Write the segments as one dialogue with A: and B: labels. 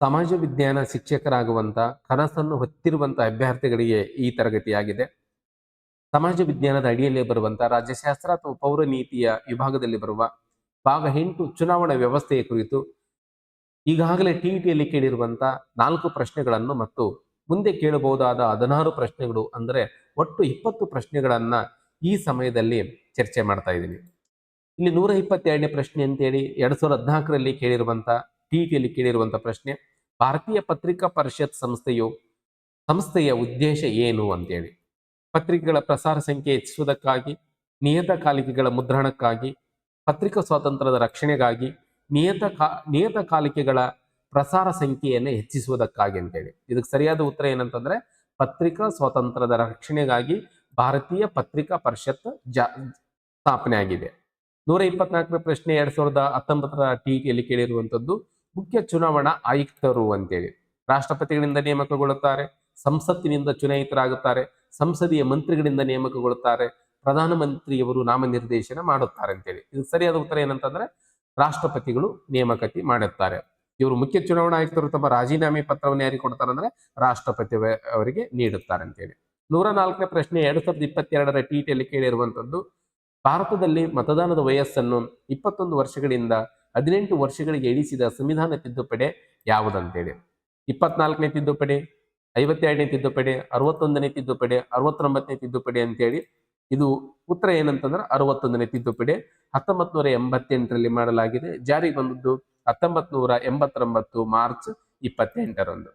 A: ಸಮಾಜ ವಿಜ್ಞಾನ ಶಿಕ್ಷಕರಾಗುವಂತ ಕನಸನ್ನು ಹೊತ್ತಿರುವಂತ ಅಭ್ಯರ್ಥಿಗಳಿಗೆ ಈ ತರಗತಿಯಾಗಿದೆ. ಸಮಾಜ ವಿಜ್ಞಾನದ ಅಡಿಯಲ್ಲಿ ಬರುವಂತ ರಾಜ್ಯಶಾಸ್ತ್ರ ಅಥವಾ ಪೌರ ನೀತಿಯ ವಿಭಾಗದಲ್ಲಿ ಬರುವ ಭಾಗ ಎಂಟು ಚುನಾವಣಾ ವ್ಯವಸ್ಥೆಯ ಕುರಿತು ಈಗಾಗಲೇ ಟಿಇಟಿಯಲ್ಲಿ ಕೇಳಿರುವಂತ ನಾಲ್ಕು ಪ್ರಶ್ನೆಗಳನ್ನು ಮತ್ತು ಮುಂದೆ ಕೇಳಬಹುದಾದ ಹದಿನಾರು ಪ್ರಶ್ನೆಗಳು ಅಂದರೆ ಒಟ್ಟು ಇಪ್ಪತ್ತು ಪ್ರಶ್ನೆಗಳನ್ನ ಈ ಸಮಯದಲ್ಲಿ ಚರ್ಚೆ ಮಾಡ್ತಾ ಇದ್ದೀನಿ. ಇಲ್ಲಿ ನೂರ ಇಪ್ಪತ್ತೆರಡನೇ ಪ್ರಶ್ನೆ ಅಂತೇಳಿ ಎರಡ್ ಸಾವಿರದ ಹದಿನಾಲ್ಕರಲ್ಲಿ ಕೇಳಿರುವಂತ ಟಿಇಟಿಯಲ್ಲಿ ಕೇಳಿರುವಂತ ಪ್ರಶ್ನೆ. ಭಾರತೀಯ ಪತ್ರಿಕಾ ಪರಿಷತ್ ಸಂಸ್ಥೆಯು ಸಂಸ್ಥೆಯ ಉದ್ದೇಶ ಏನು ಅಂತೇಳಿ. ಪತ್ರಿಕೆಗಳ ಪ್ರಸಾರ ಸಂಖ್ಯೆ ಹೆಚ್ಚಿಸುವುದಕ್ಕಾಗಿ ನಿಯತಕಾಲಿಕೆಗಳ ಮುದ್ರಣಕ್ಕಾಗಿ, ಪತ್ರಿಕಾ ಸ್ವಾತಂತ್ರ್ಯದ ರಕ್ಷಣೆಗಾಗಿ ನಿಯತ ಕಾ ನಿಯತಕಾಲಿಕೆಗಳ ಪ್ರಸಾರ ಸಂಖ್ಯೆಯನ್ನು ಹೆಚ್ಚಿಸುವುದಕ್ಕಾಗಿ ಅಂತೇಳಿ. ಇದಕ್ಕೆ ಸರಿಯಾದ ಉತ್ತರ ಏನಂತಂದ್ರೆ, ಪತ್ರಿಕಾ ಸ್ವಾತಂತ್ರ್ಯದ ರಕ್ಷಣೆಗಾಗಿ ಭಾರತೀಯ ಪತ್ರಿಕಾ ಪರಿಷತ್ ಜಾ ಸ್ಥಾಪನೆ ಆಗಿದೆ ನೂರ ಇಪ್ಪತ್ನಾಲ್ಕನೇ ಪ್ರಶ್ನೆ ಎರಡ್ ಸಾವಿರದ ಹತ್ತೊಂಬತ್ತರ ಟಿಇಟಿಯಲ್ಲಿ ಕೇಳಿರುವಂತದ್ದು ಮುಖ್ಯ ಚುನಾವಣಾ ಆಯುಕ್ತರು ಅಂತೇಳಿ. ರಾಷ್ಟ್ರಪತಿಗಳಿಂದ ನೇಮಕಗೊಳ್ಳುತ್ತಾರೆ, ಸಂಸತ್ತಿನಿಂದ ಚುನಾಯಿತರಾಗುತ್ತಾರೆ, ಸಂಸದೀಯ ಮಂತ್ರಿಗಳಿಂದ ನೇಮಕಗೊಳ್ಳುತ್ತಾರೆ, ಪ್ರಧಾನಮಂತ್ರಿಯವರು ನಾಮನಿರ್ದೇಶನ ಮಾಡುತ್ತಾರೆ ಅಂತೇಳಿ. ಇದು ಸರಿಯಾದ ಉತ್ತರ ಏನಂತಂದ್ರೆ, ರಾಷ್ಟ್ರಪತಿಗಳು ನೇಮಕತಿ ಮಾಡುತ್ತಾರೆ. ಇವರು ಮುಖ್ಯ ಚುನಾವಣಾ ಆಯುಕ್ತರು ತಮ್ಮ ರಾಜೀನಾಮೆ ಪತ್ರವನ್ನು ಯಾರಿಗೆ ಕೊಡ್ತಾರೆ ಅಂದ್ರೆ, ರಾಷ್ಟ್ರಪತಿ ಅವ- ಅವರಿಗೆ ನೀಡುತ್ತಾರೆ ಅಂತೇಳಿ. ನೂರ ನಾಲ್ಕನೇ ಪ್ರಶ್ನೆ, ಎರಡ್ ಸಾವಿರದ ಇಪ್ಪತ್ತೆರಡರ ಟಿಟಿಯಲ್ಲಿ ಕೇಳಿರುವಂತದ್ದು, ಭಾರತದಲ್ಲಿ ಮತದಾನದ ವಯಸ್ಸನ್ನು ಇಪ್ಪತ್ತೊಂದು ವರ್ಷಗಳಿಂದ ಹದಿನೆಂಟು ವರ್ಷಗಳಿಗೆ ಇಳಿಸಿದ ಸಂವಿಧಾನ ತಿದ್ದುಪಡಿ ಯಾವುದಂತೇಳಿ? ಇಪ್ಪತ್ನಾಲ್ಕನೇ ತಿದ್ದುಪಡಿ, ಐವತ್ತೆರಡನೇ ತಿದ್ದುಪಡಿ, ಅರವತ್ತೊಂದನೇ ತಿದ್ದುಪಡಿ, ಅರವತ್ತೊಂಬತ್ತನೇ ತಿದ್ದುಪಡಿ ಅಂತೇಳಿ ಇದು ಉತ್ತರ ಏನಂತಂದ್ರೆ ಅರವತ್ತೊಂದನೇ ತಿದ್ದುಪಡಿ ಹತ್ತೊಂಬತ್ ನೂರ ಎಂಬತ್ತೆಂಟರಲ್ಲಿ ಮಾಡಲಾಗಿದೆ. ಜಾರಿಗೆ ಬಂದದ್ದು ಹತ್ತೊಂಬತ್ ನೂರ ಎಂಬತ್ತೊಂಬತ್ತು ಮಾರ್ಚ್ ಇಪ್ಪತ್ತೆಂಟರಂದು.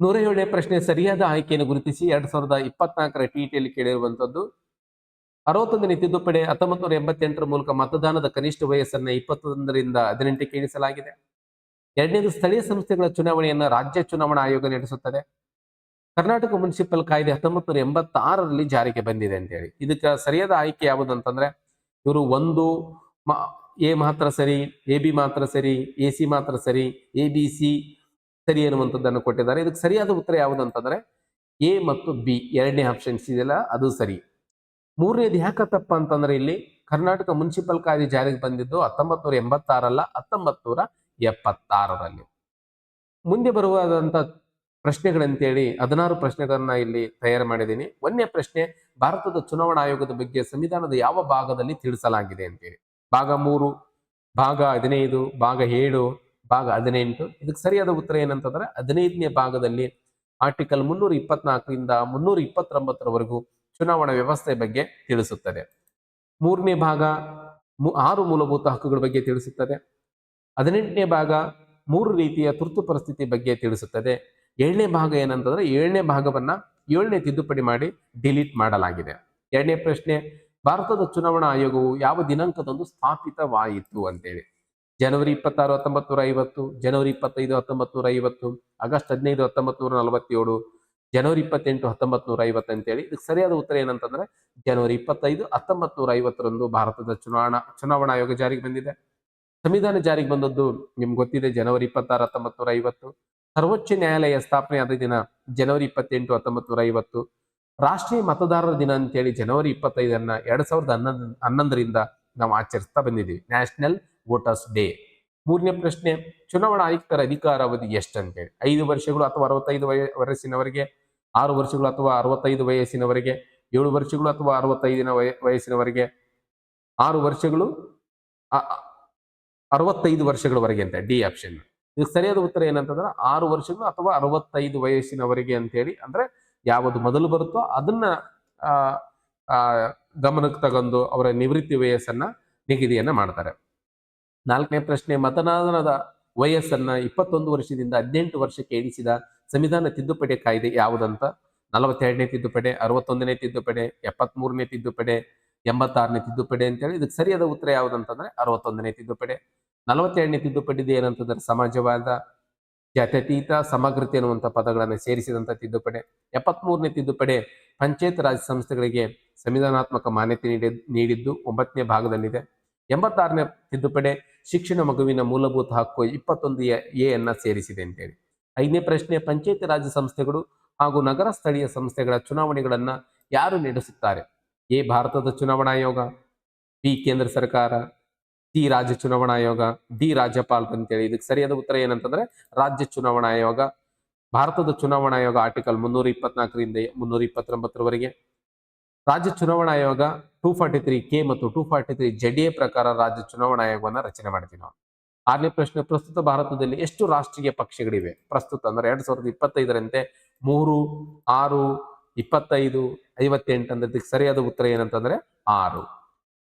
A: ನೂರ ಏಳನೇ ಪ್ರಶ್ನೆ ಸರಿಯಾದ ಆಯ್ಕೆಯನ್ನು ಗುರುತಿಸಿ ಎರಡ್ ಸಾವಿರದ ಇಪ್ಪತ್ನಾಲ್ಕರ ಟಿಟಿಯಲ್ಲಿ ಕೇಳಿರುವಂತದ್ದು ಅರವತ್ತೊಂದನೇ ತಿದ್ದುಪಡಿ ಹತ್ತೊಂಬತ್ತು ನೂರ ಎಂಬತ್ತೆಂಟರ ಮೂಲಕ ಮತದಾನದ ಕನಿಷ್ಠ ವಯಸ್ಸನ್ನು ಇಪ್ಪತ್ತೊಂದರಿಂದ ಹದಿನೆಂಟಕ್ಕೆ ಇಳಿಸಲಾಗಿದೆ. ಎರಡನೇದು ಸ್ಥಳೀಯ ಸಂಸ್ಥೆಗಳ ಚುನಾವಣೆಯನ್ನು ರಾಜ್ಯ ಚುನಾವಣಾ ಆಯೋಗ ನಡೆಸುತ್ತದೆ. ಕರ್ನಾಟಕ ಮುನ್ಸಿಪಲ್ ಕಾಯ್ದೆ ಹತ್ತೊಂಬತ್ತು ನೂರ ಎಂಬತ್ತಾರರಲ್ಲಿ ಜಾರಿಗೆ ಬಂದಿದೆ ಅಂತೇಳಿ. ಇದಕ್ಕೆ ಸರಿಯಾದ ಆಯ್ಕೆ ಯಾವುದು ಅಂತಂದ್ರೆ ಇವರು ಒಂದು ಎ ಮಾತ್ರ ಸರಿ, ಎ ಬಿ ಮಾತ್ರ ಸರಿ, ಎ ಸಿ ಮಾತ್ರ ಸರಿ, ಎ ಬಿ ಸಿ ಸರಿ ಅನ್ನುವಂಥದ್ದನ್ನು ಕೊಟ್ಟಿದ್ದಾರೆ. ಇದಕ್ಕೆ ಸರಿಯಾದ ಉತ್ತರ ಯಾವುದು ಅಂತಂದ್ರೆ ಎ ಮತ್ತು ಬಿ ಎರಡನೇ ಆಪ್ಷನ್ಸ್ ಇದೆಯಲ್ಲ, ಅದು ಸರಿ. ಮೂರನೇದು ಯಾಕತ್ತಪ್ಪ ತಪ್ಪ ಅಂತಂದ್ರೆ ಇಲ್ಲಿ ಕರ್ನಾಟಕ ಮುನ್ಸಿಪಲ್ ಕಾಯ್ದೆ ಜಾರಿಗೆ ಬಂದಿದ್ದು ಹತ್ತೊಂಬತ್ ನೂರ ಎಂಬತ್ತಾರಲ್ಲ ಹತ್ತೊಂಬತ್ ನೂರ ಎಪ್ಪತ್ತಾರರಲ್ಲಿ. ಮುಂದೆ ಬರುವಾದಂತ ಪ್ರಶ್ನೆಗಳಂತೇಳಿ ಹದಿನಾರು ಪ್ರಶ್ನೆಗಳನ್ನ ಇಲ್ಲಿ ತಯಾರು ಮಾಡಿದ್ದೀನಿ. ಒಂದನೇ ಪ್ರಶ್ನೆ, ಭಾರತದ ಚುನಾವಣಾ ಆಯೋಗದ ಬಗ್ಗೆ ಸಂವಿಧಾನದ ಯಾವ ಭಾಗದಲ್ಲಿ ತಿಳಿಸಲಾಗಿದೆ ಅಂತೇಳಿ. ಭಾಗ ಮೂರು, ಭಾಗ ಹದಿನೈದು, ಭಾಗ ಏಳು, ಭಾಗ ಹದಿನೆಂಟು. ಇದಕ್ಕೆ ಸರಿಯಾದ ಉತ್ತರ ಏನಂತಂದ್ರೆ ಹದಿನೈದನೇ ಭಾಗದಲ್ಲಿ ಆರ್ಟಿಕಲ್ ಮುನ್ನೂರ ಇಪ್ಪತ್ನಾಲ್ಕರಿಂದ ಮುನ್ನೂರ ಇಪ್ಪತ್ತೊಂಬತ್ತರವರೆಗೂ ಚುನಾವಣಾ ವ್ಯವಸ್ಥೆ ಬಗ್ಗೆ ತಿಳಿಸುತ್ತದೆ. ಮೂರನೇ ಭಾಗ ಆರು ಮೂಲಭೂತ ಹಕ್ಕುಗಳ ಬಗ್ಗೆ ತಿಳಿಸುತ್ತದೆ. ಹದಿನೆಂಟನೇ ಭಾಗ ಮೂರು ರೀತಿಯ ತುರ್ತು ಪರಿಸ್ಥಿತಿ ಬಗ್ಗೆ ತಿಳಿಸುತ್ತದೆ. ಏಳನೇ ಭಾಗ ಏನಂತಂದ್ರೆ ಏಳನೇ ಭಾಗವನ್ನ ಏಳನೇ ತಿದ್ದುಪಡಿ ಮಾಡಿ ಡಿಲೀಟ್ ಮಾಡಲಾಗಿದೆ. ಎರಡನೇ ಪ್ರಶ್ನೆ, ಭಾರತದ ಚುನಾವಣಾ ಆಯೋಗವು ಯಾವ ದಿನಾಂಕದಂದು ಸ್ಥಾಪಿತವಾಯಿತು ಅಂತೇಳಿ. ಜನವರಿ ಇಪ್ಪತ್ತಾರು ಹತ್ತೊಂಬತ್ತು ನೂರ ಐವತ್ತು, ಜನವರಿ ಇಪ್ಪತ್ತೈದು ಹತ್ತೊಂಬತ್ತು ನೂರ ಐವತ್ತು, ಆಗಸ್ಟ್ ಹದಿನೈದು ಹತ್ತೊಂಬತ್ತು ನೂರ ನಲವತ್ತೇಳು ಜನವರಿ ಇಪ್ಪತ್ತೆಂಟು ಹತ್ತೊಂಬತ್ತು ನೂರ ಐವತ್ತು ಅಂತೇಳಿ. ಇದಕ್ಕೆ ಸರಿಯಾದ ಉತ್ತರ ಏನಂತಂದ್ರೆ, ಜನವರಿ ಇಪ್ಪತ್ತೈದು ಹತ್ತೊಂಬತ್ತು ನೂರ ಐವತ್ತರಂದು ಭಾರತದ ಚುನಾವಣಾ ಚುನಾವಣಾ ಆಯೋಗ ಜಾರಿಗೆ ಬಂದಿದೆ. ಸಂವಿಧಾನ ಜಾರಿಗೆ ಬಂದದ್ದು ನಿಮ್ಗೆ ಗೊತ್ತಿದೆ, ಜನವರಿ ಇಪ್ಪತ್ತಾರು ಹತ್ತೊಂಬತ್ತು ನೂರ ಐವತ್ತು ಸರ್ವೋಚ್ಚ ನ್ಯಾಯಾಲಯ ಸ್ಥಾಪನೆ ಆದ ದಿನ ಜನವರಿ ಇಪ್ಪತ್ತೆಂಟು ಹತ್ತೊಂಬತ್ತು ನೂರ ಐವತ್ತು ರಾಷ್ಟ್ರೀಯ ಮತದಾರರ ದಿನ ಅಂತೇಳಿ ಜನವರಿ ಇಪ್ಪತ್ತೈದನ್ನ ಎರಡ್ ಸಾವಿರದ ಹನ್ನೊಂದು, ಹನ್ನೊಂದರಿಂದ ನಾವು ಆಚರಿಸ್ತಾ ಬಂದಿದ್ದೀವಿ. National voters day. ಮೂರನೇ ಪ್ರಶ್ನೆ, ಚುನಾವಣಾ ಆಯುಕ್ತರ ಎಷ್ಟು ಅಂತೇಳಿ ಐದು ವರ್ಷಗಳು ಅಥವಾ ಅರವತ್ತೈದು ವಯ, ವಯಸ್ಸಿನವರೆಗೆ, ಆರು ವರ್ಷಗಳು ಅಥವಾ ಅರವತ್ತೈದು ವಯಸ್ಸಿನವರೆಗೆ, ಏಳು ವರ್ಷಗಳು ಅಥವಾ ಅರವತ್ತೈದಿನ ವಯ, ವಯಸ್ಸಿನವರೆಗೆ, ಆರು ವರ್ಷಗಳು ಅರವತ್ತೈದು ವರ್ಷಗಳವರೆಗೆ ಅಂತ, ಡಿ ಆಪ್ಷನ್. ಇದಕ್ಕೆ ಸರಿಯಾದ ಉತ್ತರ ಏನಂತಂದ್ರೆ, ಆರು ವರ್ಷಗಳು ಅಥವಾ ಅರವತ್ತೈದು ವಯಸ್ಸಿನವರೆಗೆ ಅಂತೇಳಿ ಅಂದ್ರೆ ಯಾವುದು ಮೊದಲು ಬರುತ್ತೋ ಅದನ್ನ ಗಮನಕ್ಕೆ ತಗೊಂಡು ಅವರ ನಿವೃತ್ತಿ ವಯಸ್ಸನ್ನ ನಿಗದಿಯನ್ನ ಮಾಡ್ತಾರೆ. ನಾಲ್ಕನೇ ಪ್ರಶ್ನೆ ಮತದಾನದ ವಯಸ್ಸನ್ನ ಇಪ್ಪತ್ತೊಂದು ವರ್ಷದಿಂದ ಹದಿನೆಂಟು ವರ್ಷಕ್ಕೆ ಇಳಿಸಿದ ಸಂವಿಧಾನ ತಿದ್ದುಪಡಿ ಕಾಯ್ದೆ ಯಾವುದಂತ? ನಲವತ್ತೆರಡನೇ ತಿದ್ದುಪಡಿ, ಅರವತ್ತೊಂದನೇ ತಿದ್ದುಪಡಿ, ಎಪ್ಪತ್ಮೂರನೇ ತಿದ್ದುಪಡಿ, ಎಂಬತ್ತಾರನೇ ತಿದ್ದುಪಡಿ ಅಂತೇಳಿ ಇದಕ್ಕೆ ಸರಿಯಾದ ಉತ್ತರ ಯಾವುದಂತಂದ್ರೆ ಅರವತ್ತೊಂದನೇ ತಿದ್ದುಪಡಿ. ನಲವತ್ತೆರಡನೇ ತಿದ್ದುಪಡಿದು ಏನಂತಂದ್ರೆ ಸಮಾಜವಾದ ಜಾತ್ಯತೀತ ಸಮಗ್ರತೆ ಅನ್ನುವಂಥ ಪದಗಳನ್ನು ಸೇರಿಸಿದಂಥ ತಿದ್ದುಪಡಿ. ಎಪ್ಪತ್ಮೂರನೇ ತಿದ್ದುಪಡಿ ಪಂಚಾಯತ್ ರಾಜ್ ಸಂಸ್ಥೆಗಳಿಗೆ ಸಂವಿಧಾನಾತ್ಮಕ ಮಾನ್ಯತೆ ನೀಡಿ ನೀಡಿದ್ದು ಒಂಬತ್ತನೇ ಭಾಗದಲ್ಲಿದೆ. ಎಂಬತ್ತಾರನೇ ತಿದ್ದುಪಡಿ ಶಿಕ್ಷಣ ಮಗುವಿನ ಮೂಲಭೂತ ಹಕ್ಕು ಇಪ್ಪತ್ತೊಂದು ಎ ಎನ್ನ ಸೇರಿಸಿದೆ ಅಂತೇಳಿ. ಐದನೇ ಪ್ರಶ್ನೆ, ಪಂಚಾಯತ್ ರಾಜ್ ಸಂಸ್ಥೆಗಳು ಹಾಗೂ ನಗರ ಸ್ಥಳೀಯ ಸಂಸ್ಥೆಗಳ ಚುನಾವಣೆಗಳನ್ನ ಯಾರು ನಡೆಸುತ್ತಾರೆ? ಎ, ಭಾರತದ ಚುನಾವಣಾ ಆಯೋಗ, ಬಿ, ಕೇಂದ್ರ ಸರ್ಕಾರ, ಸಿ, ರಾಜ್ಯ ಚುನಾವಣಾ ಆಯೋಗ, ಡಿ, ರಾಜ್ಯಪಾಲ್ ಅಂತೇಳಿ. ಇದಕ್ಕೆ ಸರಿಯಾದ ಉತ್ತರ ಏನಂತಂದ್ರೆ ರಾಜ್ಯ ಚುನಾವಣಾ ಆಯೋಗ, ಭಾರತದ ಚುನಾವಣಾ ಆಯೋಗ ಆರ್ಟಿಕಲ್ ಮುನ್ನೂರ ಇಪ್ಪತ್ನಾಲ್ಕರಿಂದ ಮುನ್ನೂರ ಇಪ್ಪತ್ತೊಂಬತ್ತರವರೆಗೆ ರಾಜ್ಯ ಚುನಾವಣಾ ಆಯೋಗ ಟೂ ಫಾರ್ಟಿ ತ್ರೀ ಕೆ ಮತ್ತು two forty three Z A ಪ್ರಕಾರ ರಾಜ್ಯ ಚುನಾವಣಾ ಆಯೋಗವನ್ನು ರಚನೆ ಮಾಡ್ತೀವಿ ನಾವು. ಆರನೇ ಪ್ರಶ್ನೆ, ಪ್ರಸ್ತುತ ಭಾರತದಲ್ಲಿ ಎಷ್ಟು ರಾಷ್ಟ್ರೀಯ ಪಕ್ಷಗಳಿವೆ? ಪ್ರಸ್ತುತ ಅಂದ್ರೆ ಎರಡ್ ಸಾವಿರದ ಇಪ್ಪತ್ತೈದರಂತೆ ಮೂರು, ಆರು, ಇಪ್ಪತ್ತೈದು, ಐವತ್ತೆಂಟು ಅಂದ್ರೆ ಇದಕ್ಕೆ ಸರಿಯಾದ ಉತ್ತರ ಏನಂತಂದ್ರೆ ಆರು.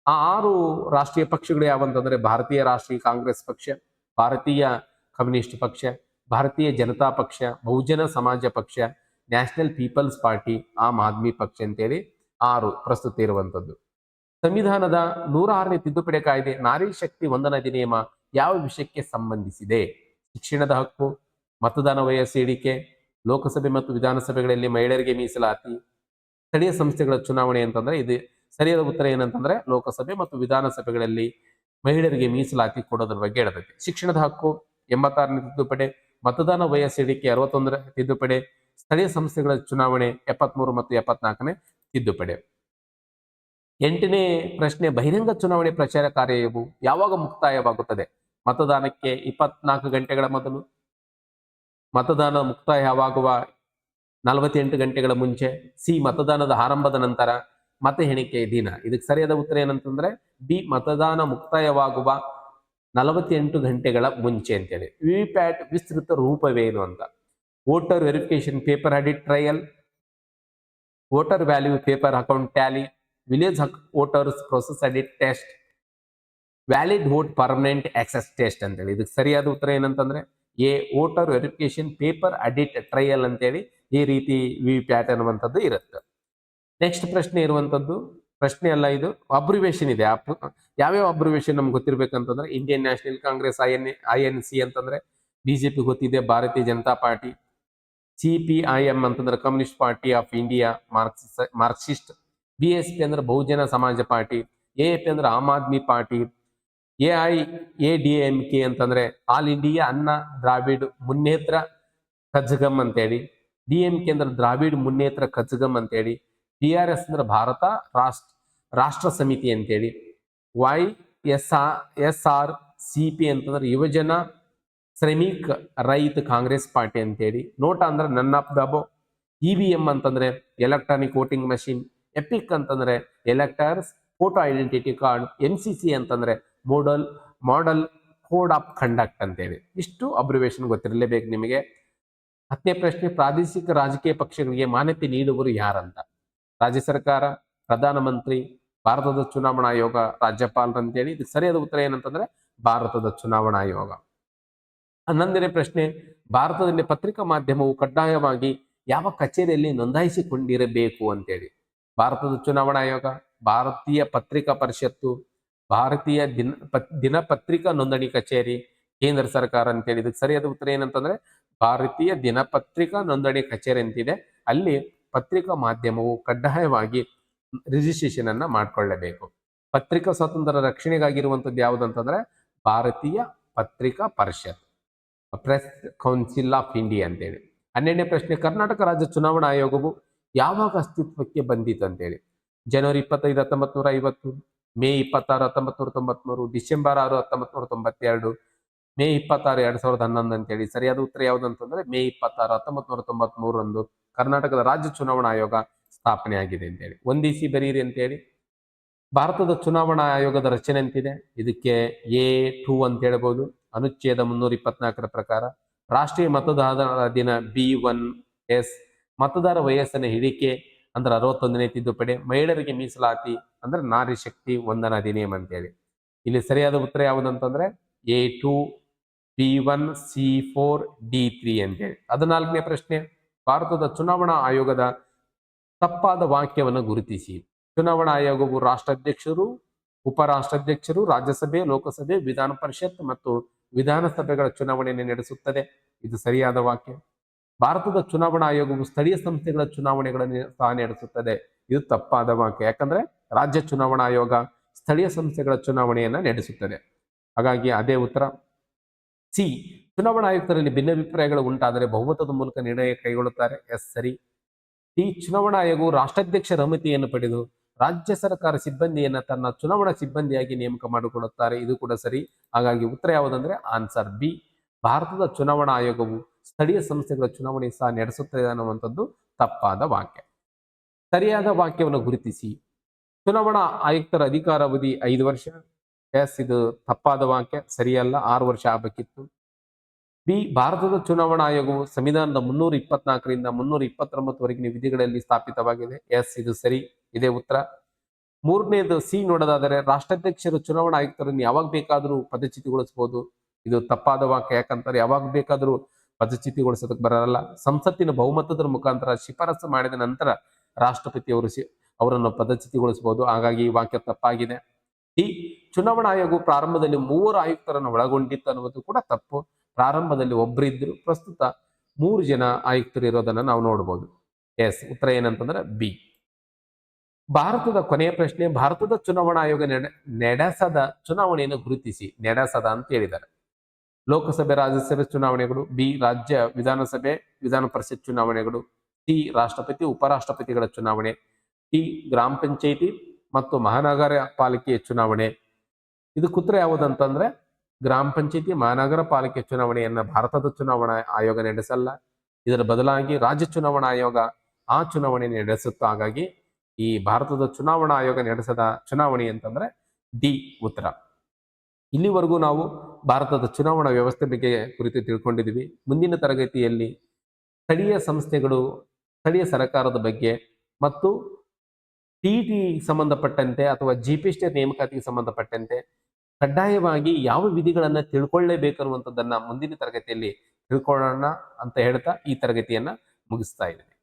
A: ಆ ಆರು ರಾಷ್ಟ್ರೀಯ ಪಕ್ಷಗಳು ಯಾವಂತಂದ್ರೆ ಭಾರತೀಯ ರಾಷ್ಟ್ರೀಯ ಕಾಂಗ್ರೆಸ್ ಪಕ್ಷ, ಭಾರತೀಯ ಕಮ್ಯುನಿಸ್ಟ್ ಪಕ್ಷ, ಭಾರತೀಯ ಜನತಾ ಪಕ್ಷ, ಬಹುಜನ ಸಮಾಜ ಪಕ್ಷ, national people's party, Aam Aadmi ಪಕ್ಷ ಅಂತೇಳಿ ಆರು ಪ್ರಸ್ತುತ ಇರುವಂಥದ್ದು ಸಂವಿಧಾನದ ನೂರ ಆರನೇ ತಿದ್ದುಪಡಿ ಕಾಯ್ದೆ ನಾರಿ ಶಕ್ತಿ ವಂದನ ಅಧಿನಿಯಮ ಯಾವ ವಿಷಯಕ್ಕೆ ಸಂಬಂಧಿಸಿದೆ? ಶಿಕ್ಷಣದ ಹಕ್ಕು, ಮತದಾನ ವಯಸ್ಸು ಇಳಿಕೆ ಲೋಕಸಭೆ ಮತ್ತು ವಿಧಾನಸಭೆಗಳಲ್ಲಿ ಮಹಿಳೆಯರಿಗೆ ಮೀಸಲಾತಿ, ಸ್ಥಳೀಯ ಸಂಸ್ಥೆಗಳ ಚುನಾವಣೆ ಅಂತಂದ್ರೆ ಇದು ಸರಿಯಾದ ಉತ್ತರ ಏನಂತಂದ್ರೆ ಲೋಕಸಭೆ ಮತ್ತು ವಿಧಾನಸಭೆಗಳಲ್ಲಿ ಮಹಿಳೆಯರಿಗೆ ಮೀಸಲಾತಿ ಕೊಡೋದ್ರ ಬಗ್ಗೆ ಹೇಳಬೇಕು. ಶಿಕ್ಷಣದ ಹಕ್ಕು, ಎಂಬತ್ತಾರನೇ ತಿದ್ದುಪಡಿ, ಮತದಾನ ವಯಸ್ಸು ಇಳಿಕೆ ಅರವತ್ತೊಂದರ ತಿದ್ದುಪಡಿ, ಸ್ಥಳೀಯ ಸಂಸ್ಥೆಗಳ ಚುನಾವಣೆ ಎಪ್ಪತ್ಮೂರು ಮತ್ತು ಎಪ್ಪತ್ನಾಲ್ಕನೇ ತಿದ್ದುಪಡಿ. ಎಂಟನೇ ಪ್ರಶ್ನೆ, ಬಹಿರಂಗ ಚುನಾವಣೆ ಪ್ರಚಾರ ಕಾರ್ಯವು ಯಾವಾಗ ಮುಕ್ತಾಯವಾಗುತ್ತದೆ? ಮತದಾನಕ್ಕೆ ಇಪ್ಪತ್ನಾಲ್ಕು ಗಂಟೆಗಳ ಮೊದಲು? ಮತದಾನ ಮುಕ್ತಾಯವಾಗುವ ನಲವತ್ತೆಂಟು ಗಂಟೆಗಳ ಮುಂಚೆ? ಸಿ, ಮತದಾನದ ಆರಂಭದ ನಂತರ? ಮತ ಎಣಿಕೆ ದಿನ. ಇದಕ್ಕೆ ಸರಿಯಾದ ಉತ್ತರ ಏನಂತಂದ್ರೆ, ಬಿ, ಮತದಾನ ಮುಕ್ತಾಯವಾಗುವ ನಲವತ್ತೆಂಟು ಗಂಟೆಗಳ ಮುಂಚೆ ಅಂತೇಳಿ. ವಿವಿಪ್ಯಾಟ್ ವಿಸ್ತೃತ ರೂಪವೇನು ಅಂತ. Voter verification paper audit trail voter value paper account tally, village voters process audit test, valid vote permanent access test ಅಂತೇಳಿ. ಇದಕ್ಕೆ ಸರಿಯಾದ ಉತ್ತರ ಏನಂತಂದ್ರೆ, A voter verification paper audit trail ಅಂತೇಳಿ ಈ ರೀತಿ ವಿ ಪ್ಯಾಟ್ ಅನ್ನುವಂಥದ್ದು ಇರುತ್ತೆ. ನೆಕ್ಸ್ಟ್ ಪ್ರಶ್ನೆ ಇರುವಂಥದ್ದು ಪ್ರಶ್ನೆ ಅಲ್ಲ ಇದು ಅಬ್ರಿವೇಶನ್ ಇದೆ. ಯಾವ್ಯಾವ ಅಬ್ರಿವೇಶನ್ ನಮ್ಗೆ ಗೊತ್ತಿರಬೇಕಂತಂದ್ರೆ, Indian national congress, I N I N C ಅಂತಂದ್ರೆ ಬಿಜೆಪಿ ಗೊತ್ತಿದೆ, Bharatiya Janata party C P I M ಅಂತಂದ್ರೆ communist party of India, Marxist, Marxist, B S P ಅಂದ್ರೆ Bahujan Samaj party, A P ಅಂದ್ರೆ Aam Aadmi party, A I A D M K ಅಂತಂದ್ರೆ all India Anna Dravida Munnetra ಕಜ್ಗಮ್ ಅಂತೇಳಿ, D M K ಅಂದ್ರೆ ದ್ರಾವಿಡ್ ಮುನ್ನೇತ್ರ ಕಜ್ಗಮ್ ಅಂತೇಳಿ, B R S ಅಂದ್ರೆ ಭಾರತ ರಾಷ್ಟ್ರ ರಾಷ್ಟ್ರ ಸಮಿತಿ ಅಂತೇಳಿ, Y S R S R C P ಅಂತಂದ್ರೆ ಯುವಜನ ಶ್ರಮಿಕ್ ರೈತ ಕಾಂಗ್ರೆಸ್ ಪಾರ್ಟಿ ಅಂತೇಳಿ. ನೋಟ ಅಂದ್ರೆ none of the E V ಅಂತಂದ್ರೆ ಎಲೆಕ್ಟ್ರಾನಿಕ್ ವೋಟಿಂಗ್ ಮೆಷಿನ್. ಎಪಿಕ್ ಅಂತಂದ್ರೆ electors, photo identity card M C C ಅಂತಂದ್ರೆ model, model code of conduct ಅಂತೇಳಿ. ಇಷ್ಟು ಅಬ್ರಿವೇಶನ್ ಗೊತ್ತಿರಲೇಬೇಕು ನಿಮಗೆ. ಹತ್ತನೇ ಪ್ರಶ್ನೆ, ಪ್ರಾದೇಶಿಕ ರಾಜಕೀಯ ಪಕ್ಷಗಳಿಗೆ ಮಾನ್ಯತೆ ನೀಡುವರು ಯಾರಂತ? ರಾಜ್ಯ ಸರ್ಕಾರ, ಪ್ರಧಾನಮಂತ್ರಿ, ಭಾರತದ ಚುನಾವಣಾ ಆಯೋಗ ರಾಜ್ಯಪಾಲರಂತೇಳಿ ಇದಕ್ಕೆ ಸರಿಯಾದ ಉತ್ತರ ಏನಂತಂದ್ರೆ ಭಾರತದ ಚುನಾವಣಾ ಆಯೋಗ. ಹನ್ನೊಂದನೇ ಪ್ರಶ್ನೆ, ಭಾರತದಲ್ಲಿ ಪತ್ರಿಕಾ ಮಾಧ್ಯಮವು ಕಡ್ಡಾಯವಾಗಿ ಯಾವ ಕಚೇರಿಯಲ್ಲಿ ನೋಂದಾಯಿಸಿಕೊಂಡಿರಬೇಕು ಅಂತೇಳಿ. ಭಾರತದ ಚುನಾವಣಾ ಆಯೋಗ, ಭಾರತೀಯ ಪತ್ರಿಕಾ ಪರಿಷತ್ತು, ಭಾರತೀಯ ದಿನ ಪತ್- ದಿನಪತ್ರಿಕಾ ನೋಂದಣಿ ಕಚೇರಿ, ಕೇಂದ್ರ ಸರ್ಕಾರ ಅಂತೇಳಿ. ಇದಕ್ಕೆ ಸರಿಯಾದ ಉತ್ತರ ಏನಂತಂದ್ರೆ, ಭಾರತೀಯ ದಿನಪತ್ರಿಕಾ ನೋಂದಣಿ ಕಚೇರಿ ಅಂತಿದೆ. ಅಲ್ಲಿ ಪತ್ರಿಕಾ ಮಾಧ್ಯಮವು ಕಡ್ಡಾಯವಾಗಿ ರಿಜಿಸ್ಟ್ರೇಷನ್ ಅನ್ನ ಮಾಡಿಕೊಳ್ಳಬೇಕು. ಪತ್ರಿಕಾ ಸ್ವಾತಂತ್ರ್ಯ ರಕ್ಷಣೆಗಾಗಿರುವಂತದ್ದು ಯಾವುದಂತಂದ್ರೆ Bharatiya Patrika Parishat. Press council of India ಅಂತೇಳಿ. ಹನ್ನೆರಡನೇ ಪ್ರಶ್ನೆ, ಕರ್ನಾಟಕ ರಾಜ್ಯ ಚುನಾವಣಾ ಆಯೋಗವು ಯಾವಾಗ ಅಸ್ತಿತ್ವಕ್ಕೆ ಬಂದಿತ್ತು ಅಂತೇಳಿ. ಜನವರಿ ಇಪ್ಪತ್ತೈದು ಹತ್ತೊಂಬತ್ತು ನೂರ ಐವತ್ತು, ಮೇ ಇಪ್ಪತ್ತಾರು ಹತ್ತೊಂಬತ್ತು ನೂರ ತೊಂಬತ್ಮೂರು, ಡಿಸೆಂಬರ್ ಆರು ಹತ್ತೊಂಬತ್ತು ನೂರ ತೊಂಬತ್ತೆರಡು, ಮೇ ಇಪ್ಪತ್ತಾರು, ಎರಡ್ ಸಾವಿರದ ಹನ್ನೊಂದು ಅಂತೇಳಿ. ಸರಿಯಾದ ಉತ್ತರ ಯಾವುದು ಅಂತಂದ್ರೆ ಮೇ ಇಪ್ಪತ್ತಾರು ಹತ್ತೊಂಬತ್ತು ನೂರ ತೊಂಬತ್ ಮೂರರಂದು ಕರ್ನಾಟಕದ ರಾಜ್ಯ ಚುನಾವಣಾ ಆಯೋಗ ಸ್ಥಾಪನೆ ಆಗಿದೆ ಅಂತೇಳಿ. ಒಂದಿಸಿ ಬರೀರಿ ಅಂತೇಳಿ. ಭಾರತದ ಚುನಾವಣಾ ಆಯೋಗದ ರಚನೆ ಅಂತಿದೆ. ಇದಕ್ಕೆ ಎ ಟೂ ಅಂತ ಹೇಳ್ಬೋದು. ಅನುಚ್ಛೇದ ಮುನ್ನೂರ ಇಪ್ಪತ್ನಾಲ್ಕರ ಪ್ರಕಾರ ರಾಷ್ಟ್ರೀಯ ಮತದಾರರ ದಿನ ಬಿ ಒನ್ ಎಸ್ ಮತದಾರ ವಯಸ್ಸಿನ ಹಿಡಿಕೆ ಅಂದ್ರೆ ಅರವತ್ತೊಂದನೇ ತಿದ್ದುಪಡಿ ಮಹಿಳೆಯರಿಗೆ ಮೀಸಲಾತಿ ಅಂದ್ರೆ ನಾರಿ ಶಕ್ತಿ ವಂದನಾ ಅಧಿನಿಯಮ ಅಂತೇಳಿ. ಇಲ್ಲಿ ಸರಿಯಾದ ಉತ್ತರ ಯಾವುದಂತಂದ್ರೆ A two B one C four D three ಅಂತೇಳಿ. ಹದಿನಾಲ್ಕನೇ ಪ್ರಶ್ನೆ. ಭಾರತದ ಚುನಾವಣಾ ಆಯೋಗದ ತಪ್ಪಾದ ವಾಕ್ಯವನ್ನು ಗುರುತಿಸಿ. ಚುನಾವಣಾ ಆಯೋಗವು ರಾಷ್ಟ್ರಾಧ್ಯಕ್ಷರು, ಉಪರಾಷ್ಟ್ರಾಧ್ಯಕ್ಷರು, ರಾಜ್ಯಸಭೆ, ಲೋಕಸಭೆ, ವಿಧಾನ ಪರಿಷತ್ ಮತ್ತು ವಿಧಾನಸಭೆಗಳ ಚುನಾವಣೆಯನ್ನು ನಡೆಸುತ್ತದೆ. ಇದು ಸರಿಯಾದ ವಾಕ್ಯ. ಭಾರತದ ಚುನಾವಣಾ ಆಯೋಗವು ಸ್ಥಳೀಯ ಸಂಸ್ಥೆಗಳ ಚುನಾವಣೆಗಳನ್ನು ಸಹ ನಡೆಸುತ್ತದೆ. ಇದು ತಪ್ಪಾದ ವಾಕ್ಯ. ಯಾಕಂದ್ರೆ ರಾಜ್ಯ ಚುನಾವಣಾ ಆಯೋಗ ಸ್ಥಳೀಯ ಸಂಸ್ಥೆಗಳ ಚುನಾವಣೆಯನ್ನ ನಡೆಸುತ್ತದೆ. ಹಾಗಾಗಿ ಅದೇ ಉತ್ತರ. ಸಿ. ಚುನಾವಣಾ ಆಯುಕ್ತರಲ್ಲಿ ಭಿನ್ನಾಭಿಪ್ರಾಯಗಳು ಉಂಟಾದರೆ ಬಹುಮತದ ಮೂಲಕ ನಿರ್ಣಯ ಕೈಗೊಳ್ಳುತ್ತಾರೆ. ಎಸ್. ಸರಿ. ಈ ಚುನಾವಣಾ ಆಯೋಗವು ರಾಷ್ಟ್ರಾಧ್ಯಕ್ಷರ ಅನುಮತಿಯನ್ನು ಪಡೆದು ರಾಜ್ಯ ಸರ್ಕಾರ ಸಿಬ್ಬಂದಿಯನ್ನ ತನ್ನ ಚುನಾವಣಾ ಸಿಬ್ಬಂದಿಯಾಗಿ ನೇಮಕ ಮಾಡಿಕೊಳ್ಳುತ್ತಾರೆ. ಇದು ಕೂಡ ಸರಿ. ಹಾಗಾಗಿ ಉತ್ತರ ಯಾವುದಂದ್ರೆ ಆನ್ಸರ್ ಬಿ. ಭಾರತದ ಚುನಾವಣಾ ಆಯೋಗವು ಸ್ಥಳೀಯ ಸಂಸ್ಥೆಗಳ ಚುನಾವಣೆ ಸಹ ನಡೆಸುತ್ತದೆ ಅನ್ನುವಂಥದ್ದು ತಪ್ಪಾದ ವಾಕ್ಯ. ಸರಿಯಾದ ವಾಕ್ಯವನ್ನು ಗುರುತಿಸಿ. ಚುನಾವಣಾ ಆಯುಕ್ತರ ಅಧಿಕಾರಾವಧಿ ಐದು ವರ್ಷ. ಎಸ್, ಇದು ತಪ್ಪಾದ ವಾಕ್ಯ. ಸರಿಯಲ್ಲ, ಆರು ವರ್ಷ ಆಗಬೇಕಿತ್ತು. ಬಿ, ಭಾರತದ ಚುನಾವಣಾ ಆಯೋಗವು ಸಂವಿಧಾನದ ಮುನ್ನೂರ ಇಪ್ಪತ್ನಾಲ್ಕರಿಂದ ಮುನ್ನೂರ ಇಪ್ಪತ್ತೊಂಬತ್ತುವರೆಗಿನ ವಿಧಿಗಳಲ್ಲಿ ಸ್ಥಾಪಿತವಾಗಿದೆ. ಎಸ್, ಇದು ಸರಿ. ಇದೇ ಉತ್ತರ. ಮೂರನೇದು ಸಿ ನೋಡೋದಾದರೆ ರಾಷ್ಟ್ರಾಧ್ಯಕ್ಷರು ಚುನಾವಣಾ ಆಯುಕ್ತರನ್ನು ಯಾವಾಗ ಬೇಕಾದರೂ ಪದಚ್ಯುತಿಗೊಳಿಸಬಹುದು ಇದು ತಪ್ಪಾದ ವಾಕ್ಯ ಯಾಕಂತಾರೆ ಯಾವಾಗ ಬೇಕಾದರೂ ಪದಚ್ಯುತಿಗೊಳಿಸೋದಕ್ಕೆ ಬರಲ್ಲ. ಸಂಸತ್ತಿನ ಬಹುಮತದ ಮುಖಾಂತರ ಶಿಫಾರಸು ಮಾಡಿದ ನಂತರ ರಾಷ್ಟ್ರಪತಿಯವರು ಅವರು ಅವರನ್ನು ಪದಚ್ಯುತಿಗೊಳಿಸಬಹುದು ಹಾಗಾಗಿ ಈ ವಾಕ್ಯ ತಪ್ಪಾಗಿದೆ. ಈ ಚುನಾವಣಾ ಆಯೋಗವು ಪ್ರಾರಂಭದಲ್ಲಿ ಮೂವರು ಆಯುಕ್ತರನ್ನು ಒಳಗೊಂಡಿತ್ತು ಅನ್ನುವುದು ಕೂಡ ತಪ್ಪು. ಪ್ರಾರಂಭದಲ್ಲಿ ಒಬ್ಬರಿದ್ರು ಪ್ರಸ್ತುತ ಮೂರು ಜನ ಆಯುಕ್ತರು ಇರೋದನ್ನ ನಾವು ನೋಡ್ಬೋದು. ಎಸ್, ಉತ್ತರ ಏನಂತಂದ್ರೆ ಬಿ. ಭಾರತದ ಕೊನೆಯ ಪ್ರಶ್ನೆ, ಭಾರತದ ಚುನಾವಣಾ ಆಯೋಗ ನಡೆ, ನಡೆಸದ ಚುನಾವಣೆಯನ್ನು ಗುರುತಿಸಿ. ನಡೆಸದ ಅಂತ ಹೇಳಿದ್ದಾರೆ. ಲೋಕಸಭೆ, ರಾಜ್ಯಸಭೆ ಚುನಾವಣೆಗಳು, ಬಿ, ರಾಜ್ಯ ವಿಧಾನಸಭೆ, ವಿಧಾನ ಪರಿಷತ್ ಚುನಾವಣೆಗಳು, ಸಿ, ರಾಷ್ಟ್ರಪತಿ, ಉಪರಾಷ್ಟ್ರಪತಿಗಳ ಚುನಾವಣೆ ಟಿ ಗ್ರಾಮ ಪಂಚಾಯಿತಿ ಮತ್ತು ಮಹಾನಗರ ಪಾಲಿಕೆಯ ಚುನಾವಣೆ. ಇದು ಕುತ್ರ ಯಾವುದಂತಂದ್ರೆ, ಗ್ರಾಮ ಪಂಚಾಯಿತಿ, ಮಹಾನಗರ ಪಾಲಿಕೆ ಚುನಾವಣೆಯನ್ನ ಭಾರತದ ಚುನಾವಣಾ ಆಯೋಗ ನಡೆಸಲ್ಲ. ಇದರ ಬದಲಾಗಿ ರಾಜ್ಯ ಚುನಾವಣಾ ಆಯೋಗ ಆ ಚುನಾವಣೆ ನಡೆಸುತ್ತಾ ಹಾಗಾಗಿ ಈ ಭಾರತದ ಚುನಾವಣಾ ಆಯೋಗ ನಡೆಸದ ಚುನಾವಣೆ ಅಂತಂದ್ರೆ ಡಿ ಉತ್ತರ. ಇಲ್ಲಿವರೆಗೂ ನಾವು ಭಾರತದ ಚುನಾವಣಾ ವ್ಯವಸ್ಥೆ ಬಗ್ಗೆ ಕುರಿತು ತಿಳ್ಕೊಂಡಿದ್ದೀವಿ. ಮುಂದಿನ ತರಗತಿಯಲ್ಲಿ ಸ್ಥಳೀಯ ಸಂಸ್ಥೆಗಳು, ಸ್ಥಳೀಯ ಸರ್ಕಾರದ ಬಗ್ಗೆ ಮತ್ತು ಟಿ ಟಿ ಸಂಬಂಧಪಟ್ಟಂತೆ ಅಥವಾ ಜಿ ಪಿ ಸ್ಟೇಟ್ ನೇಮಕಾತಿಗೆ ಸಂಬಂಧಪಟ್ಟಂತೆ ಕಡ್ಡಾಯವಾಗಿ ಯಾವ ವಿಧಿಗಳನ್ನು ತಿಳ್ಕೊಳ್ಳೇಬೇಕು ಅನ್ನುವಂಥದ್ದನ್ನ ಮುಂದಿನ ತರಗತಿಯಲ್ಲಿ ತಿಳ್ಕೊಳ್ಳೋಣ ಅಂತ ಹೇಳ್ತಾ ಈ ತರಗತಿಯನ್ನ ಮುಗಿಸ್ತಾ ಇದ್ದೀನಿ.